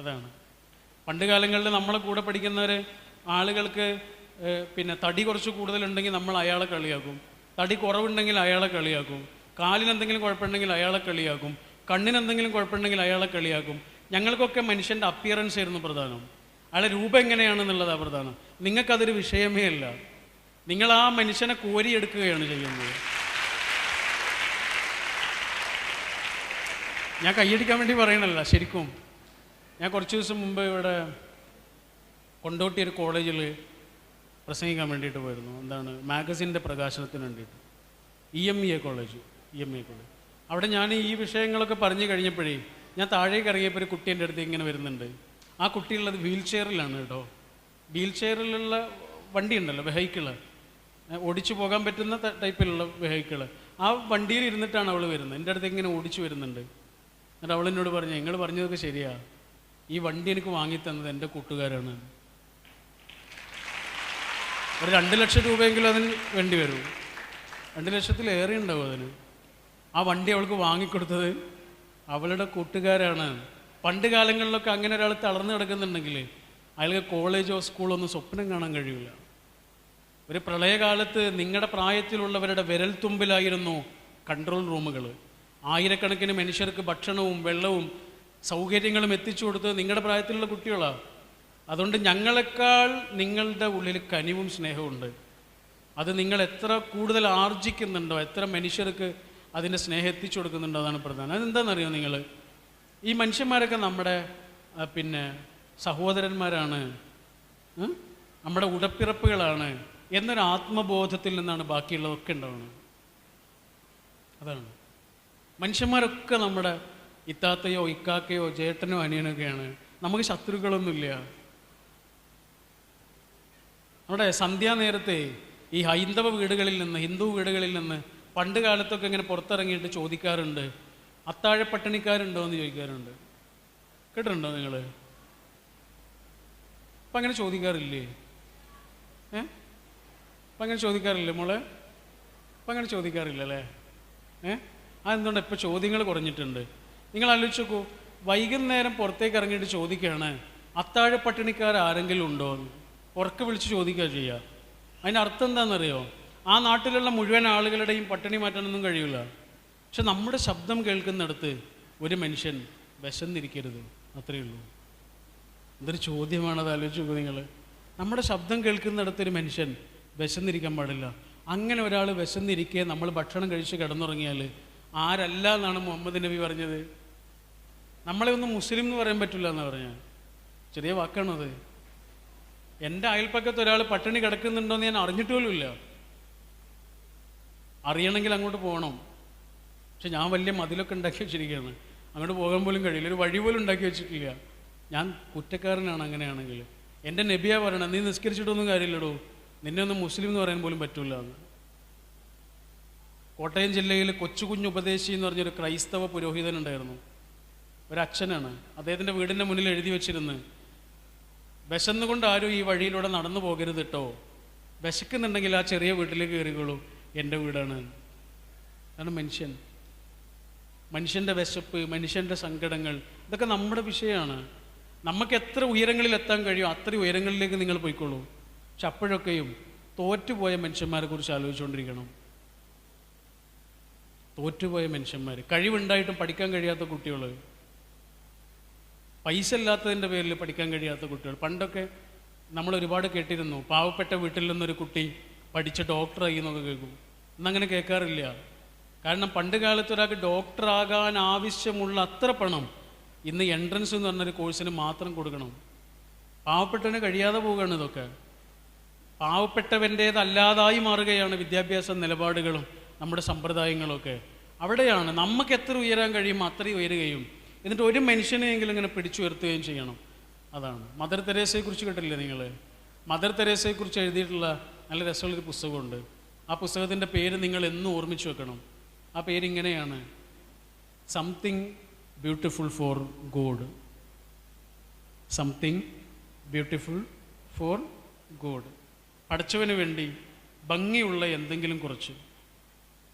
അതാണ്. പണ്ട് കാലങ്ങളിൽ നമ്മളെ കൂടെ പഠിക്കുന്നവർ ആളുകൾക്ക് പിന്നെ തടി കുറച്ച് കൂടുതലുണ്ടെങ്കിൽ നമ്മൾ അയാളെ കളിയാക്കും. തടി കുറവുണ്ടെങ്കിൽ അയാളെ കളിയാക്കും. കാലിന് എന്തെങ്കിലും കുഴപ്പമുണ്ടെങ്കിൽ അയാളെ കളിയാക്കും. കണ്ണിന് എന്തെങ്കിലും കുഴപ്പമുണ്ടെങ്കിൽ അയാളെ കളിയാക്കും. ഞങ്ങൾക്കൊക്കെ മനുഷ്യന്റെ അപ്പിയറൻസ് ആയിരുന്നു പ്രധാനം. അയാളെ രൂപം എങ്ങനെയാണെന്നുള്ളതാണ് പ്രധാനം. നിങ്ങൾക്കതൊരു വിഷയമേ അല്ല. നിങ്ങൾ ആ മനുഷ്യനെ കോരിയെടുക്കുകയാണ് ചെയ്യുന്നത്. ഞാൻ കൈയടിക്കാൻ വേണ്ടി പറയണല്ല ശരിക്കും. ഞാൻ കുറച്ച് ദിവസം മുമ്പ് ഇവിടെ കൊണ്ടോട്ടി ഒരു കോളേജിൽ പ്രസംഗിക്കാൻ വേണ്ടിയിട്ട് പോയിരുന്നു. എന്താണ്? മാഗസിന്റെ പ്രകാശനത്തിന് വേണ്ടിയിട്ട്. E M E A college E M E A college. അവിടെ ഞാൻ ഈ വിഷയങ്ങളൊക്കെ പറഞ്ഞു കഴിഞ്ഞപ്പോഴേ ഞാൻ താഴേക്ക് ഇറങ്ങിയപ്പോൾ ഒരു കുട്ടി എന്റെ അടുത്ത് ഇങ്ങനെ വരുന്നുണ്ട്. ആ കുട്ടിയുള്ളത് വീൽ ചെയറിലാണ് കേട്ടോ. വീൽ ചെയറിലുള്ള വണ്ടി ഉണ്ടല്ലോ വെഹിക്കിൾ ഓടിച്ചു പോകാൻ പറ്റുന്ന ടൈപ്പിലുള്ള വെഹിക്കിൾ ആ വണ്ടിയിൽ ഇരുന്നിട്ടാണ് അവൾ വരുന്നത്. എന്റെ അടുത്ത് ഇങ്ങനെ ഓടിച്ചു വരുന്നുണ്ട്. എന്നിട്ട് അവൾ എന്നോട് പറഞ്ഞു നിങ്ങൾ പറഞ്ഞതൊക്കെ ശരിയാ. ഈ വണ്ടി എനിക്ക് വാങ്ങിത്തന്നത് എന്റെ കൂട്ടുകാരാണ്. ഒരു രണ്ട് ലക്ഷം രൂപയെങ്കിലും അതിന് വേണ്ടി വരും. രണ്ട് ലക്ഷത്തിലേറെ ഉണ്ടാവും അതിന്. ആ വണ്ടി അവൾക്ക് വാങ്ങിക്കൊടുത്തത് അവളുടെ കൂട്ടുകാരാണ്. പണ്ട് കാലങ്ങളിലൊക്കെ അങ്ങനെ ഒരാൾ തളർന്നു കിടക്കുന്നുണ്ടെങ്കിൽ അയാൾക്ക് കോളേജോ സ്കൂളോ ഒന്നും സ്വപ്നം കാണാൻ കഴിയില്ല ഒരു പ്രളയകാലത്ത് നിങ്ങളുടെ പ്രായത്തിലുള്ളവരുടെ വിരൽ തുമ്പിലായിരുന്നു കൺട്രോൾ റൂമുകൾ ആയിരക്കണക്കിന് മനുഷ്യർക്ക് ഭക്ഷണവും വെള്ളവും സൗകര്യങ്ങളും എത്തിച്ചു കൊടുത്ത് നിങ്ങളുടെ പ്രായത്തിലുള്ള കുട്ടികളാണ് അതുകൊണ്ട് ഞങ്ങളെക്കാൾ നിങ്ങളുടെ ഉള്ളിൽ കനിവും സ്നേഹവും ഉണ്ട്. അത് നിങ്ങൾ എത്ര കൂടുതൽ ആർജിക്കുന്നുണ്ടോ എത്ര മനുഷ്യർക്ക് അതിന്റെ സ്നേഹം എത്തിച്ചു കൊടുക്കുന്നുണ്ടോ അതാണ് പ്രധാനം. അതെന്താണെന്നറിയോ നിങ്ങൾ? ഈ മനുഷ്യന്മാരൊക്കെ നമ്മുടെ പിന്നെ സഹോദരന്മാരാണ് നമ്മുടെ ഉടപ്പിറപ്പുകളാണ് എന്നൊരു ആത്മബോധത്തിൽ നിന്നാണ് ബാക്കിയുള്ളതൊക്കെ ഉണ്ടാവുന്നത്. അതാണ്. മനുഷ്യന്മാരൊക്കെ നമ്മുടെ ഇത്താത്തയോ ഇക്കാക്കയോ ചേട്ടനോ അനിയനൊക്കെയാണ്. നമുക്ക് ശത്രുക്കളൊന്നുമില്ല. നമ്മുടെ സന്ധ്യാനേരത്തെ ഈ ഹൈന്ദവ വീടുകളിൽ നിന്ന് ഹിന്ദു വീടുകളിൽ നിന്ന് പണ്ട് കാലത്തൊക്കെ ഇങ്ങനെ പുറത്തിറങ്ങിയിട്ട് ചോദിക്കാറുണ്ട് അത്താഴ പട്ടിണിക്കാരുണ്ടോ എന്ന് ചോദിക്കാറുണ്ട്. കേട്ടിട്ടുണ്ടോ നിങ്ങൾ? അപ്പം അങ്ങനെ ചോദിക്കാറില്ലേ? ഏ? അപ്പം അങ്ങനെ ചോദിക്കാറില്ലേ മോളെ? അപ്പം അങ്ങനെ ചോദിക്കാറില്ല അല്ലേ ഏ? അതെന്തുകൊണ്ട് ഇപ്പോൾ ചോദ്യങ്ങൾ കുറഞ്ഞിട്ടുണ്ട്? നിങ്ങൾ ആലോചിച്ച് നോക്കൂ വൈകുന്നേരം പുറത്തേക്ക് ഇറങ്ങിയിട്ട് ചോദിക്കുകയാണ് അത്താഴ പട്ടിണിക്കാർ ആരെങ്കിലും ഉണ്ടോ എന്ന്? ഉറക്കെ വിളിച്ച് ചോദിക്കുക ചെയ്യുക അതിന്റെ അർത്ഥം എന്താണെന്നറിയോ? ആ നാട്ടിലുള്ള മുഴുവൻ ആളുകളുടെയും പട്ടിണി മാറ്റാനൊന്നും കഴിയില്ല പക്ഷെ നമ്മുടെ ശബ്ദം കേൾക്കുന്നിടത്ത് ഒരു മനുഷ്യൻ വിശന്നിരിക്കരുത്. അത്രയേ ഉള്ളൂ. എന്തൊരു ചോദ്യമാണത് ആലോചിച്ച് നോക്കുക നിങ്ങൾ നമ്മുടെ ശബ്ദം കേൾക്കുന്നിടത്ത് ഒരു മനുഷ്യൻ വിശന്നിരിക്കാൻ പാടില്ല. അങ്ങനെ ഒരാൾ വിശന്നിരിക്കെ നമ്മൾ ഭക്ഷണം കഴിച്ച് കിടന്നുറങ്ങിയാൽ ആരല്ല എന്നാണ് മുഹമ്മദ് നബി പറഞ്ഞത്? നമ്മളെ ഒന്നും മുസ്ലിം എന്ന് പറയാൻ പറ്റില്ല എന്ന് പറഞ്ഞാൽ ചെറിയ വാക്കാണത് എന്റെ അയൽപ്പക്കത്ത് ഒരാൾ പട്ടിണി കിടക്കുന്നുണ്ടോ എന്ന് ഞാൻ അറിഞ്ഞിട്ട് പോലുമില്ല അറിയണമെങ്കിൽ അങ്ങോട്ട് പോകണം. പക്ഷെ ഞാൻ വലിയ മതിലൊക്കെ ഉണ്ടാക്കി വെച്ചിരിക്കുകയാണ്. അങ്ങോട്ട് പോകാൻ പോലും കഴിയില്ല. ഒരു വഴി പോലും ഉണ്ടാക്കി വെച്ചിട്ടില്ല. ഞാൻ കുറ്റക്കാരനാണ് അങ്ങനെയാണെങ്കിൽ. എന്റെ നബിയാ പറയണം നീ നിസ്കരിച്ചിട്ടൊന്നും കാര്യമില്ലടോ. നിന്നെ ഒന്നും മുസ്ലിം എന്ന് പറയാൻ പോലും പറ്റൂല. എന്ന് കോട്ടയം ജില്ലയിൽ കൊച്ചുകുഞ്ഞുപദേശി എന്ന് പറഞ്ഞൊരു ക്രൈസ്തവ പുരോഹിതൻ ഉണ്ടായിരുന്നു. ഒരച്ഛനാണ്. അദ്ദേഹത്തിന്റെ വീടിന്റെ മുന്നിൽ എഴുതി വെച്ചിരുന്ന്. വിശന്നുകൊണ്ട് ആരും ഈ വഴിയിലൂടെ നടന്നു പോകരുത് കേട്ടോ വിശക്കുന്നുണ്ടെങ്കിൽ ആ ചെറിയ വീട്ടിലേക്ക് കയറിക്കോളൂ. എന്റെ വീടാണ്. അതാണ് മനുഷ്യൻ. മനുഷ്യന്റെ വിശപ്പ് മനുഷ്യന്റെ സങ്കടങ്ങൾ ഇതൊക്കെ നമ്മുടെ വിഷയമാണ്. നമുക്ക് എത്ര ഉയരങ്ങളിൽ എത്താൻ കഴിയും അത്രയും ഉയരങ്ങളിലേക്ക് നിങ്ങൾ പോയിക്കോളൂ. പക്ഷെ അപ്പോഴൊക്കെയും തോറ്റുപോയ മനുഷ്യന്മാരെ കുറിച്ച് ആലോചിച്ചുകൊണ്ടിരിക്കണം. തോറ്റുപോയ മനുഷ്യന്മാർ കഴിവുണ്ടായിട്ടും പഠിക്കാൻ കഴിയാത്ത കുട്ടികൾ പൈസ ഇല്ലാത്തതിന്റെ പേരിൽ പഠിക്കാൻ കഴിയാത്ത കുട്ടികൾ. പണ്ടൊക്കെ നമ്മൾ ഒരുപാട് കേട്ടിരുന്നു പാവപ്പെട്ട വീട്ടിൽ നിന്നൊരു കുട്ടി പഠിച്ച് ഡോക്ടറായി എന്നൊക്കെ കേൾക്കും. ഇന്നങ്ങനെ കേൾക്കാറില്ല. കാരണം പണ്ട് കാലത്ത് ഒരാൾക്ക് ഡോക്ടറാകാൻ ആവശ്യമുള്ള അത്ര പണം ഇന്ന് എൻട്രൻസ് എന്ന് പറഞ്ഞൊരു കോഴ്സിന് മാത്രം കൊടുക്കണം. പാവപ്പെട്ടവന് കഴിയാതെ പോവുകയാണ് ഇതൊക്കെ. പാവപ്പെട്ടവന്റേതല്ലാതായി മാറുകയാണ് വിദ്യാഭ്യാസ നിലപാടുകളും നമ്മുടെ സമ്പ്രദായങ്ങളൊക്കെ. അവിടെയാണ് നമുക്ക് എത്ര ഉയരാൻ കഴിയുമോ അത്രയും ഉയരുകയും എന്നിട്ട് ഒരു മനുഷ്യനെയെങ്കിലും ഇങ്ങനെ പിടിച്ചുയർത്തുകയും ചെയ്യണം. അതാണ്. മദർ തെരേസയെക്കുറിച്ച് കേട്ടില്ലേ നിങ്ങൾ മദർ തെരേസയെക്കുറിച്ച് എഴുതിയിട്ടുള്ള നല്ല രസമുള്ളൊരു പുസ്തകമുണ്ട്. ആ പുസ്തകത്തിന്റെ പേര് നിങ്ങൾ എന്നും ഓർമ്മിച്ച് വെക്കണം. ആ പേര് ഇങ്ങനെയാണ്. Something beautiful for God something beautiful for God പഠിച്ചവന് വേണ്ടി ഭംഗിയുള്ള എന്തെങ്കിലും കുറച്ച്.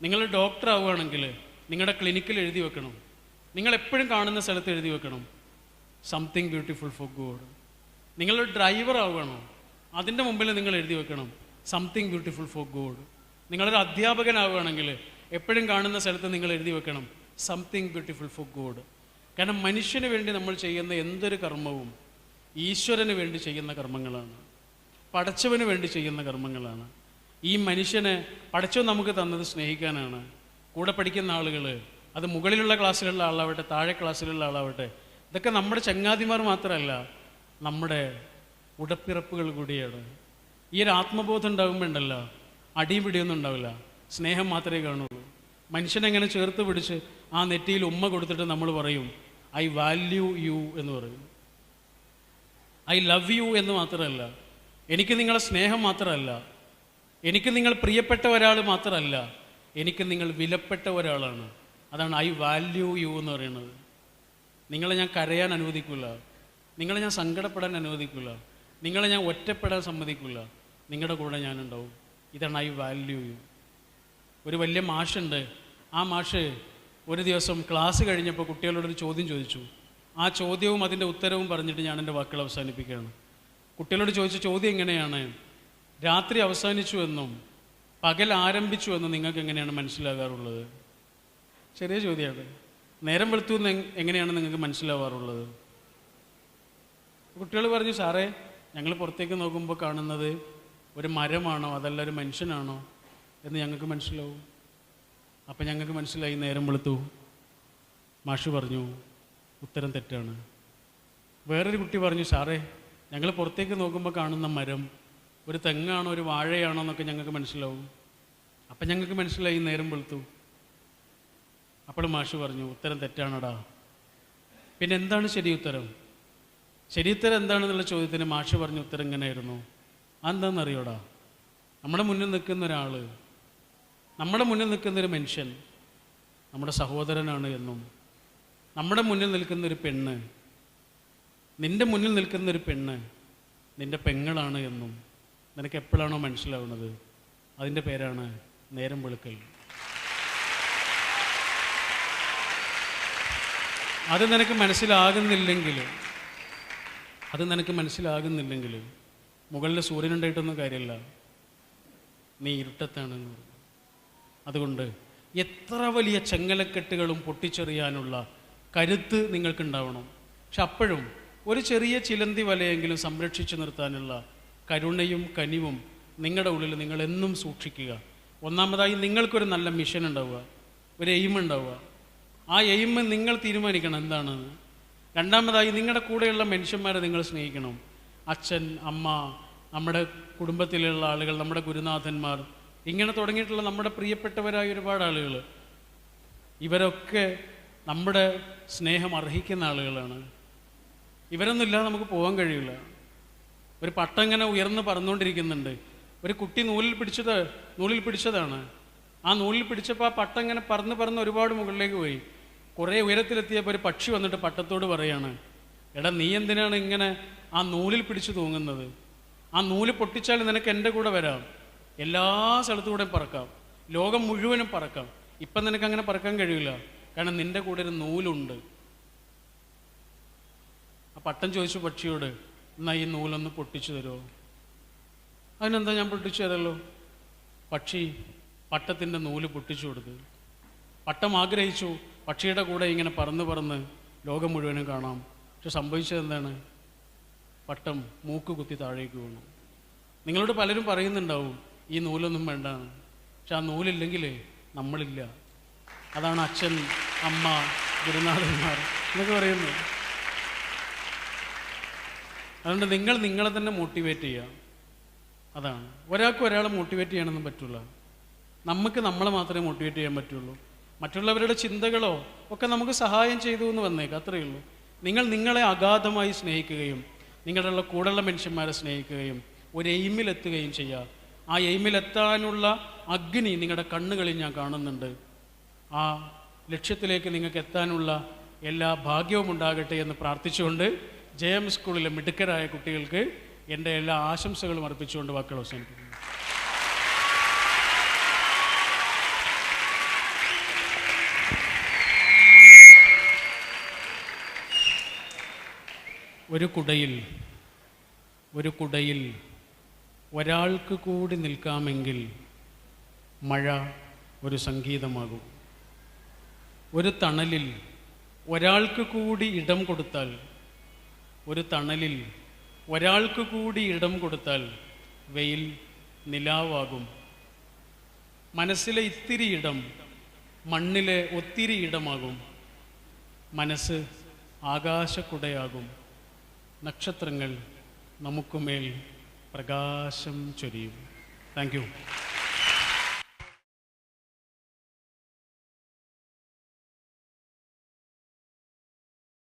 നിങ്ങൾ ഡോക്ടർ ആവുകയാണെങ്കിൽ നിങ്ങളുടെ ക്ലിനിക്കിൽ എഴുതി വെക്കണം. നിങ്ങൾ എപ്പോഴും കാണുന്ന സ്ഥലത്ത് എഴുതി വെക്കണം. സംതിങ് ബ്യൂട്ടിഫുൾ ഫോർ ഗോഡ് നിങ്ങളൊരു ഡ്രൈവർ ആവുകയാണോ അതിന്റെ മുമ്പിൽ നിങ്ങൾ എഴുതി വെക്കണം. സംതിങ് ബ്യൂട്ടിഫുൾ ഫോർ ഗോഡ് നിങ്ങളൊരു അധ്യാപകനാവുകയാണെങ്കിൽ എപ്പോഴും കാണുന്ന സ്ഥലത്ത് നിങ്ങൾ എഴുതി വെക്കണം. സംതിങ് ബ്യൂട്ടിഫുൾ ഫോർ ഗോഡ് കാരണം മനുഷ്യന് വേണ്ടി നമ്മൾ ചെയ്യുന്ന എന്തൊരു കർമ്മവും ഈശ്വരന് വേണ്ടി ചെയ്യുന്ന കർമ്മങ്ങളാണ്. പടച്ചവന് വേണ്ടി ചെയ്യുന്ന കർമ്മങ്ങളാണ്. ഈ മനുഷ്യനെ പടച്ചവൻ നമുക്ക് തന്നത് സ്നേഹിക്കാനാണ്. കൂടെ പഠിക്കുന്ന ആളുകൾ അത് മുകളിലുള്ള ക്ലാസ്സിലുള്ള ആളാവട്ടെ താഴെ ക്ലാസ്സിലുള്ള ആളാവട്ടെ ഇതൊക്കെ നമ്മുടെ ചങ്ങാതിമാർ മാത്രമല്ല നമ്മുടെ ഉടപ്പിറപ്പുകൾ കൂടിയാണ്. ഈ ഒരു ആത്മബോധം ഉണ്ടാകുമ്പോൾ ഉണ്ടല്ലോ അടിയും പിടിയൊന്നും ഉണ്ടാവില്ല. സ്നേഹം മാത്രമേ കാണുള്ളൂ. മനുഷ്യനെങ്ങനെ ചേർത്ത് പിടിച്ച് ആ നെറ്റിയിൽ ഉമ്മ കൊടുത്തിട്ട് നമ്മൾ പറയും ഐ വാല്യൂ യു എന്ന് പറയും. ഐ ലവ് യു എന്ന് മാത്രമല്ല എനിക്ക് നിങ്ങളെ സ്നേഹം മാത്രമല്ല എനിക്ക് നിങ്ങൾ പ്രിയപ്പെട്ട ഒരാൾ മാത്രമല്ല എനിക്ക് നിങ്ങൾ വിലപ്പെട്ട ഒരാളാണ്. അതാണ് ഐ വാല്യൂ യു എന്ന് പറയുന്നത്. നിങ്ങളെ ഞാൻ കരയാൻ അനുവദിക്കില്ല നിങ്ങളെ ഞാൻ സങ്കടപ്പെടാൻ അനുവദിക്കില്ല നിങ്ങളെ ഞാൻ ഒറ്റപ്പെടാൻ സമ്മതിക്കില്ല നിങ്ങളുടെ കൂടെ ഞാനുണ്ടാവും. ഇതാണ് ഐ വാല്യൂ യു ഒരു വലിയ മാഷുണ്ട്. ആ മാഷ് ഒരു ദിവസം ക്ലാസ് കഴിഞ്ഞപ്പോൾ കുട്ടികളോടൊരു ചോദ്യം ചോദിച്ചു. ആ ചോദ്യവും അതിന്റെ ഉത്തരവും പറഞ്ഞിട്ട് ഞാൻ എന്റെ വാക്കുകൾ അവസാനിപ്പിക്കുകയാണ്. കുട്ടികളോട് ചോദിച്ച ചോദ്യം എങ്ങനെയാണ്? രാത്രി അവസാനിച്ചു എന്നും പകൽ ആരംഭിച്ചു എന്നും നിങ്ങൾക്ക് എങ്ങനെയാണ് മനസ്സിലാകാറുള്ളത്? ചെറിയ ചോദ്യമാണ് നേരം വെളുത്തു എന്ന് എങ്- എങ്ങനെയാണ് നിങ്ങൾക്ക് മനസ്സിലാവാറുള്ളത്? കുട്ടികൾ പറഞ്ഞു സാറേ ഞങ്ങൾ പുറത്തേക്ക് നോക്കുമ്പോൾ കാണുന്നത് ഒരു മരമാണോ? അതല്ല ഒരു മനുഷ്യനാണോ? എന്ന് ഞങ്ങൾക്ക് മനസ്സിലാവും. അപ്പം ഞങ്ങൾക്ക് മനസ്സിലായി നേരം വെളുത്തു. മാഷു പറഞ്ഞു ഉത്തരം തെറ്റാണ്. വേറൊരു കുട്ടി പറഞ്ഞു സാറേ ഞങ്ങൾ പുറത്തേക്ക് നോക്കുമ്പോൾ കാണുന്ന മരം ഒരു തെങ്ങാണോ ഒരു വാഴയാണോ എന്നൊക്കെ ഞങ്ങൾക്ക് മനസ്സിലാവും. അപ്പം ഞങ്ങൾക്ക് മനസ്സിലായി നേരം വെളുത്തു. അപ്പോൾ മാഷു പറഞ്ഞു ഉത്തരം തെറ്റാണടാ. പിന്നെ എന്താണ് ശരി ഉത്തരം? ശരി ഉത്തരം എന്താണെന്നുള്ള ചോദ്യത്തിന് മാഷു പറഞ്ഞ ഉത്തരം ഇങ്ങനെയായിരുന്നു. അതെന്താണെന്നറിയോടാ? നമ്മുടെ മുന്നിൽ നിൽക്കുന്ന ഒരാൾ നമ്മുടെ മുന്നിൽ നിൽക്കുന്ന ഒരു മനുഷ്യൻ നമ്മുടെ സഹോദരനാണ് എന്നും നമ്മുടെ മുന്നിൽ നിൽക്കുന്ന ഒരു പെണ്ണ് നിന്റെ മുന്നിൽ നിൽക്കുന്ന ഒരു പെണ്ണ് നിന്റെ പെങ്ങളാണ് എന്നും നിനക്ക് എപ്പോഴാണോ മനസ്സിലാവുന്നത്? അതിന്റെ പേരാണ് നേരം വെളുക്കൽ. അത് നിനക്ക് മനസ്സിലാകുന്നില്ലെങ്കിൽ അത് നിനക്ക് മനസ്സിലാകുന്നില്ലെങ്കിൽ മുകളിൽ സൂര്യനുണ്ടായിട്ടൊന്നും കാര്യമില്ല. നീ ഇരുട്ടത്താണെന്ന് പറഞ്ഞു. അതുകൊണ്ട് എത്ര വലിയ ചെങ്ങലക്കെട്ടുകളും പൊട്ടിച്ചെറിയാനുള്ള കരുത്ത് നിങ്ങൾക്കുണ്ടാവണം. പക്ഷെ അപ്പോഴും ഒരു ചെറിയ ചിലന്തി വലയെങ്കിലും സംരക്ഷിച്ചു നിർത്താനുള്ള കരുണയും കനിവും നിങ്ങളുടെ ഉള്ളിൽ നിങ്ങൾ എന്നും സൂക്ഷിക്കുക. ഒന്നാമതായി നിങ്ങൾക്കൊരു നല്ല മിഷൻ ഉണ്ടാവുക ഒരു എയിം ഉണ്ടാവുക. ആ എയിം നിങ്ങൾ തീരുമാനിക്കണം എന്താണെന്ന് രണ്ടാമതായി നിങ്ങളുടെ കൂടെയുള്ള മനുഷ്യന്മാരെ നിങ്ങൾ സ്നേഹിക്കണം. അച്ഛൻ അമ്മ നമ്മുടെ കുടുംബത്തിലുള്ള ആളുകൾ നമ്മുടെ ഗുരുനാഥന്മാർ ഇങ്ങനെ തുടങ്ങിയിട്ടുള്ള നമ്മുടെ പ്രിയപ്പെട്ടവരായ ഒരുപാട് ആളുകൾ. ഇവരൊക്കെ നമ്മുടെ സ്നേഹം അർഹിക്കുന്ന ആളുകളാണ്. ഇവരൊന്നുമില്ലാതെ നമുക്ക് പോകാൻ കഴിയില്ല. ഒരു പട്ടം ഇങ്ങനെ ഉയർന്ന് പറന്നുകൊണ്ടിരിക്കുന്നുണ്ട്. ഒരു കുട്ടി നൂലിൽ പിടിച്ചത് നൂലിൽ പിടിച്ചതാണ്. ആ നൂലിൽ പിടിച്ചപ്പോൾ ആ പട്ടം ഇങ്ങനെ പറന്ന് പറന്ന് ഒരുപാട് മുകളിലേക്ക് പോയി. കുറേ ഉയരത്തിലെത്തിയപ്പോൾ ഒരു പക്ഷി വന്നിട്ട് പട്ടത്തോട് പറയാണ് എടാ നീ എന്തിനാണ് ഇങ്ങനെ ആ നൂലിൽ പിടിച്ചു തൂങ്ങുന്നത്? ആ നൂൽ പൊട്ടിച്ചാൽ നിനക്ക് എന്റെ കൂടെ വരാം. എല്ലാ സ്ഥലത്തുകൂടെയും പറക്കാം. ലോകം മുഴുവനും പറക്കാം. ഇപ്പം നിനക്ക് അങ്ങനെ പറക്കാൻ കഴിയില്ല. കാരണം നിന്റെ കൂടെ ഒരു നൂലുണ്ട്. ആ പട്ടം ചോദിച്ചു പക്ഷിയോട് എന്നാ ഈ നൂലൊന്ന് പൊട്ടിച്ചു തരുമോ? അതിനെന്താ ഞാൻ പൊട്ടിച്ചു തരല്ലോ പക്ഷി പട്ടത്തിന്റെ നൂൽ പൊട്ടിച്ചു കൊടുത്തു. പട്ടം ആഗ്രഹിച്ചു പക്ഷിയുടെ കൂടെ ഇങ്ങനെ പറന്ന് പറന്ന് ലോകം മുഴുവനും കാണാം. പക്ഷെ സംഭവിച്ചത് എന്താണ്? പട്ടം മൂക്ക് കുത്തി താഴേക്ക് വീണു. നിങ്ങളോട് പലരും പറയുന്നുണ്ടാവും ഈ നൂലൊന്നും വേണ്ട പക്ഷെ ആ നൂലില്ലെങ്കിൽ നമ്മളില്ല. അതാണ് അച്ഛൻ അമ്മ ഗുരുനാഥന്മാർ എന്നൊക്കെ പറയുന്നു അതുകൊണ്ട് നിങ്ങൾ നിങ്ങളെ തന്നെ മോട്ടിവേറ്റ് ചെയ്യുക. അതാണ്. ഒരാൾക്ക് ഒരാളെ മോട്ടിവേറ്റ് ചെയ്യണമെന്നും പറ്റില്ല നമുക്ക് നമ്മളെ മാത്രമേ മോട്ടിവേറ്റ് ചെയ്യാൻ പറ്റുള്ളൂ. മറ്റുള്ളവരുടെ ചിന്തകളോ ഒക്കെ നമുക്ക് സഹായം ചെയ്തു എന്ന് വന്നേക്കാം അത്രയേ ഉള്ളൂ. നിങ്ങൾ നിങ്ങളെ അഗാധമായി സ്നേഹിക്കുകയും നിങ്ങളുടെ കൂടെയുള്ള മനുഷ്യന്മാരെ സ്നേഹിക്കുകയും ഒരു എയിമിലെത്തുകയും ചെയ്യുക ആ എയിമിലെത്താനുള്ള അഗ്നി നിങ്ങളുടെ കണ്ണുകളിൽ ഞാൻ കാണുന്നുണ്ട്. ആ ലക്ഷ്യത്തിലേക്ക് നിങ്ങൾക്ക് എത്താനുള്ള എല്ലാ ഭാഗ്യവും ഉണ്ടാകട്ടെ എന്ന് പ്രാർത്ഥിച്ചുകൊണ്ട് ജെ എം സ്കൂളിലെ മിടുക്കരായ കുട്ടികൾക്ക് എന്റെ എല്ലാ ആശംസകളും അർപ്പിച്ചുകൊണ്ട് വാക്കുകൾ അവസാനിപ്പിക്കുന്നു. ഒരു കുടയിൽ ഒരു കുടയിൽ ഒരാൾക്ക് കൂടി നിൽക്കാമെങ്കിൽ മഴ ഒരു സംഗീതമാകും. ഒരു തണലിൽ ഒരാൾക്ക് കൂടി ഇടം കൊടുത്താൽ ഒരു തണലിൽ ഒരാൾക്ക് കൂടി ഇടം കൊടുത്താൽ വെയിൽ നിലാവാകും. മനസ്സിലെ ഇത്തിരി ഇടം മണ്ണിലെ ഒത്തിരി ഇടമാകും. മനസ്സ് ആകാശക്കുടയാകും. നക്ഷത്രങ്ങൾ നമുക്കുമേൽ പ്രകാശം ചൊരിയും. താങ്ക്